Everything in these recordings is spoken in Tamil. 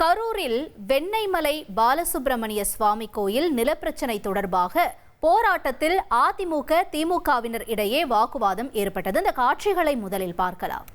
கரூரில் வெண்ணெய்மலை பாலசுப்பிரமணிய சுவாமி கோயில் நிலப்பிரச்சனை தொடர்பாக போராட்டத்தில் அதிமுக திமுகவினர் இடையே வாக்குவாதம் ஏற்பட்டது. இந்த காட்சிகளை முதலில் பார்க்கலாம்.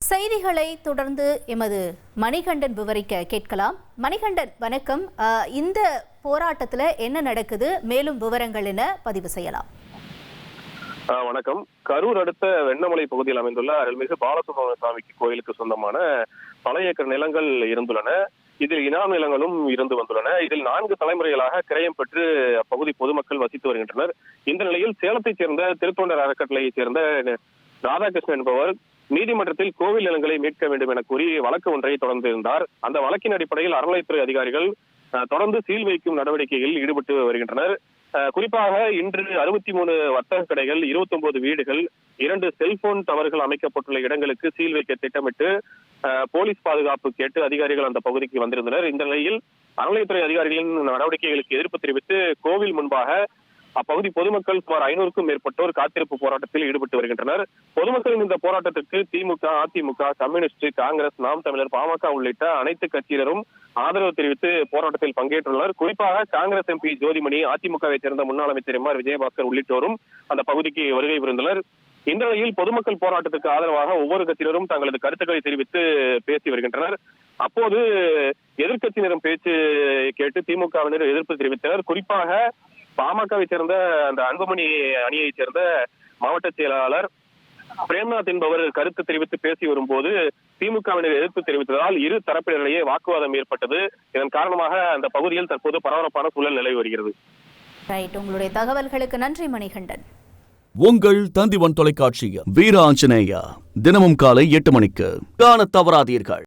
செய்திகளை தொடர்ந்து எமது மணிகண்டன் விவரிக்க கேட்கலாம். மணிகண்டன் வணக்கம். இந்த போராட்டத்துல என்ன நடக்குது? மேலும் விவரங்கள் என பதிவு செய்யலாம். வணக்கம். கரூர் அடுத்த வெண்ணமலை பகுதியில் அமைந்துள்ள அருள்மிகு பாலசுப்ரமணிய சுவாமிக்கு கோயிலுக்கு சொந்தமான பல ஏக்கர் நிலங்கள் இருந்துள்ளன. இதில் இனாம் நிலங்களும் இருந்து வந்துள்ளன. இதில் நான்கு தலைமுறைகளாக கிரயம் பெற்று அப்பகுதி பொதுமக்கள் வசித்து வருகின்றனர். இந்த நிலையில் சேலத்தைச் சேர்ந்த திருத்தொண்டர் அறக்கட்டளையைச் சேர்ந்த ராதாகிருஷ்ணன் என்பவர் நீதிமன்றத்தில் கோவில் நிலங்களை மீட்க வேண்டும் என கூறி வழக்கு ஒன்றை தொடர்ந்து இருந்தார் அந்த வழக்கின் அடிப்படையில் அறநிலைத்துறை அதிகாரிகள் தொடர்ந்து சீல் வைக்கும் நடவடிக்கைகளில் ஈடுபட்டு வருகின்றனர். குறிப்பாக இன்று அறுபத்தி மூணு வர்த்தக கடைகள் 29 வீடுகள் இரண்டு செல்போன் டவர்கள் அமைக்கப்பட்டுள்ள இடங்களுக்கு சீல் வைக்க திட்டமிட்டு போலீஸ் பாதுகாப்பு கேட்டு அதிகாரிகள் அந்த பகுதிக்கு வந்திருந்தனர். இந்த நிலையில் அறநிலையத்துறை அதிகாரிகளின் நடவடிக்கைகளுக்கு எதிர்ப்பு தெரிவித்து கோவில் முன்பாக அப்பகுதி பொதுமக்கள் சுமார் ஐநூறுக்கும் மேற்பட்டோர் காத்திருப்பு போராட்டத்தில் ஈடுபட்டு வருகின்றனர். பொதுமக்களின் இந்த போராட்டத்திற்கு திமுக அதிமுக கம்யூனிஸ்ட் காங்கிரஸ் நாம் தமிழர் பாமக உள்ளிட்ட அனைத்து கட்சியினரும் ஆதரவு தெரிவித்து போராட்டத்தில் பங்கேற்றுள்ளனர். குறிப்பாக காங்கிரஸ் எம்பி ஜோதிமணி அதிமுகவை சேர்ந்த முன்னாள் அமைச்சர் எம் ஆர் விஜயபாஸ்கர் உள்ளிட்டோரும் அந்த பகுதிக்கு வருகை புரிந்தனர் இந்த நிலையில் பொதுமக்கள் போராட்டத்துக்கு ஆதரவாக ஒவ்வொரு கட்சியினரும் தங்களது கருத்துக்களை தெரிவித்து பேசி வருகின்றனர். அப்போது எதிர்கட்சியினரும் பேச்சு கேட்டு திமுகவினர் எதிர்ப்பு தெரிவித்தனர். குறிப்பாக பாமகவை சேர்ந்த அந்த அன்புமணி அணியைச் சேர்ந்த மாவட்ட செயலாளர் பிரேம்நாத் என்பவர் கருத்து தெரிவித்து பேசி வரும்போது திமுகவினர் எதிர்ப்பு தெரிவித்ததால் இரு தரப்பினரிடையே வாக்குவாதம் ஏற்பட்டது. இதன் காரணமாக அந்த பகுதியில் தற்போது பரபரப்பான சூழல் நிலவி வருகிறது. ரைட் உங்களுடைய தகவல்களுக்கு நன்றி மணிகண்டன். உங்கள் தந்திவன் தொலைக்காட்சியில் வீர ஆஞ்சநேயா தினமும் காலை எட்டு மணிக்கு. காணத் தவறாதீர்கள்.